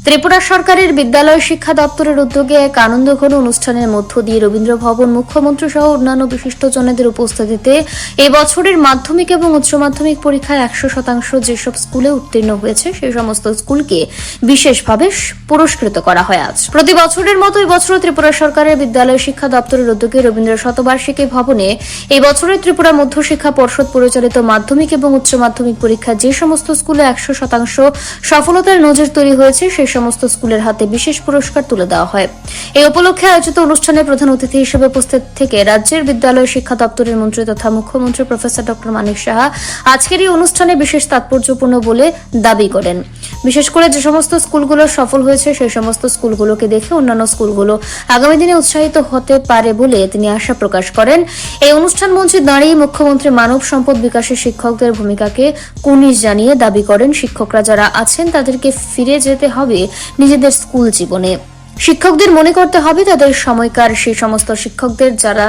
ত্রিপুরা সরকারের বিদ্যালয় শিক্ষা দপ্তরের উদ্যোগে এক আনন্দঘন অনুষ্ঠানের মধ্য দিয়ে রবীন্দ্র ভবন মুখ্যমন্ত্রী সহ অন্যান্য বিশিষ্টজনেদের উপস্থিতিতে এই বছরের মাধ্যমিক এবং উচ্চ মাধ্যমিক পরীক্ষায় একশো শতাংশ যেসব স্কুলে উত্তীর্ণ হয়েছে সেই সমস্ত স্কুলকে বিশেষভাবে পুরস্কৃত করা হয় আজ। প্রতি বছরের মতো এই বছর ত্রিপুরা সরকারের বিদ্যালয় শিক্ষা দপ্তরের উদ্যোগে রবীন্দ্র শতবার্ষিকী ভবনে এই বছরের ত্রিপুরা মধ্য শিক্ষা পর্ষদ পরিচালিত মাধ্যমিক এবং উচ্চ মাধ্যমিক পরীক্ষা যে সমস্ত স্কুলে একশো শতাংশ সফলতার নজর তৈরি হয়েছে সেই সমস্ত স্কুলের হাতে বিশেষ পুরস্কার তুলে দেওয়া হয়। এই উপলক্ষে আয়োজিত অনুষ্ঠানে প্রধান অতিথি হিসেবে উপস্থিত থেকে রাজ্যের বিদ্যালয় শিক্ষা দপ্তরের মন্ত্রী তথা মুখ্যমন্ত্রী প্রফেসর ডক্টর মানিক সাহা আজকের এই অনুষ্ঠানে বিশেষ তাৎপর্যপূর্ণ বলে দাবি করেন। বিশেষ করে যে সমস্ত স্কুলগুলো সফল হয়েছে, সেই সমস্ত স্কুলগুলোকে দেখে অন্যান্য স্কুলগুলো আগামী দিনে উৎসাহিত হতে পারে বলে তিনি আশা প্রকাশ করেন। এই অনুষ্ঠান মঞ্চে দাঁড়িয়ে মুখ্যমন্ত্রী মানব সম্পদ বিকাশে শিক্ষকদের ভূমিকাকে কুনিশ জানিয়ে দাবি করেন শিক্ষকরা যারা আছেন তাদেরকে ফিরে যেতে হবে নিজেদের স্কুল জীবনে। শিক্ষকদের মনে করতে হবে তাদের সময়কার সেই সমস্ত শিক্ষকদের যারা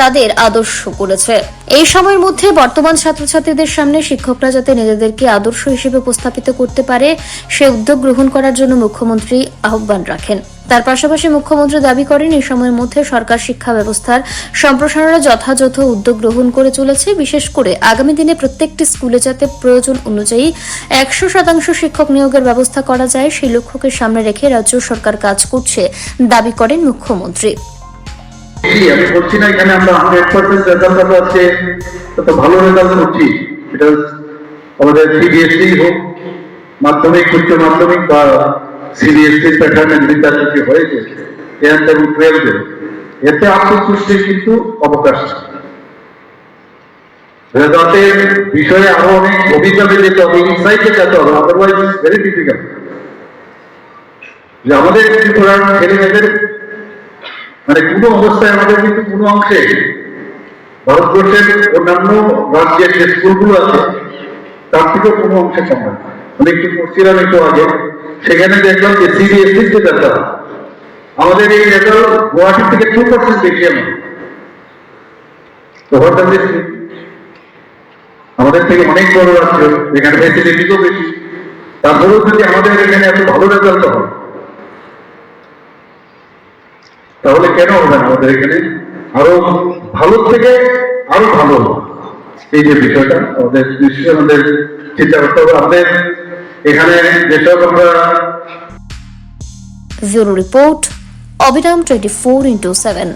তাদের আদর্শ করেছে এই সময়ের মধ্যে বর্তমান ছাত্রছাত্রীদের সামনে শিক্ষকরা যাতে নিজেদেরকে আদর্শ হিসেবে উপস্থাপিত করতে পারে, সে উদ্যোগ গ্রহণ করার জন্য মুখ্যমন্ত্রী আহ্বান রাখেন। তার পাশাপাশি মুখ্যমন্ত্রী দাবি করেন, এই সময়ের মধ্যে সরকার শিক্ষা ব্যবস্থার সম্প্রসারণে যথাযথ উদ্যোগ গ্রহণ করে চলেছে। বিশেষ করে আগামী দিনে প্রত্যেকটি স্কুলে যাতে প্রয়োজন অনুযায়ী একশো শতাংশ শিক্ষক নিয়োগের ব্যবস্থা করা যায়, সেই লক্ষ্যকে সামনে রেখে রাজ্য সরকার কাজ করছে, দাবি করেন মুখ্যমন্ত্রী। আমি বলছি না, এখানে আমরা হান্ড্রেড পার্সেন্ট রেজাল্ট আমরা আছে তো ভালো রেজাল্ট করছি এটা আমাদের সিবিএসসি হোক, মাধ্যমিক, উচ্চ মাধ্যমিক বা এতে কিন্তু অবকাশ রেজাল্টের বিষয়ে আরও অনেক যেতে হবে ইনসাইটে যেতে হবে আদারওয়াইজ ইজ ভেরি ডিফিকাল্ট যে আমাদের ছেলে মেয়েদের মানে কোনো অবস্থায় আমাদের কিন্তু কোনো অংশে ভারতবর্ষের অন্যান্য রাজ্যের যে স্কুলগুলো আছে, তার থেকে কোনো অংশে কম না। আমি একটু পড়ছিলাম একটু আগে সেখানে দেখলাম যে সিবিএসসি যে রেজাল্ট আমাদের এই রেজাল্ট গুয়াহাটি থেকে টু পার্সেন্ট বেশি আমার তো হোয়াট আমাদের থেকে অনেক বড় রাজ্য, এখানে ফেসিলিটিও বেশি। তারপরেও যদি আমাদের এখানে এত ভালো রেজাল্ট হয়, তাহলে কেন হবে না আমাদের এখানে? আরও ভালো থেকে আরও ভালো। এই যে বিষয়টা, আমাদের নিশ্চয়ই আমাদের চিন্তা করতে হবে। আমাদের এখানে যেসব আমরা ব্যুরো রিপোর্ট অবিরাম টোয়েন্টি ফোর ইন্টু সেভেন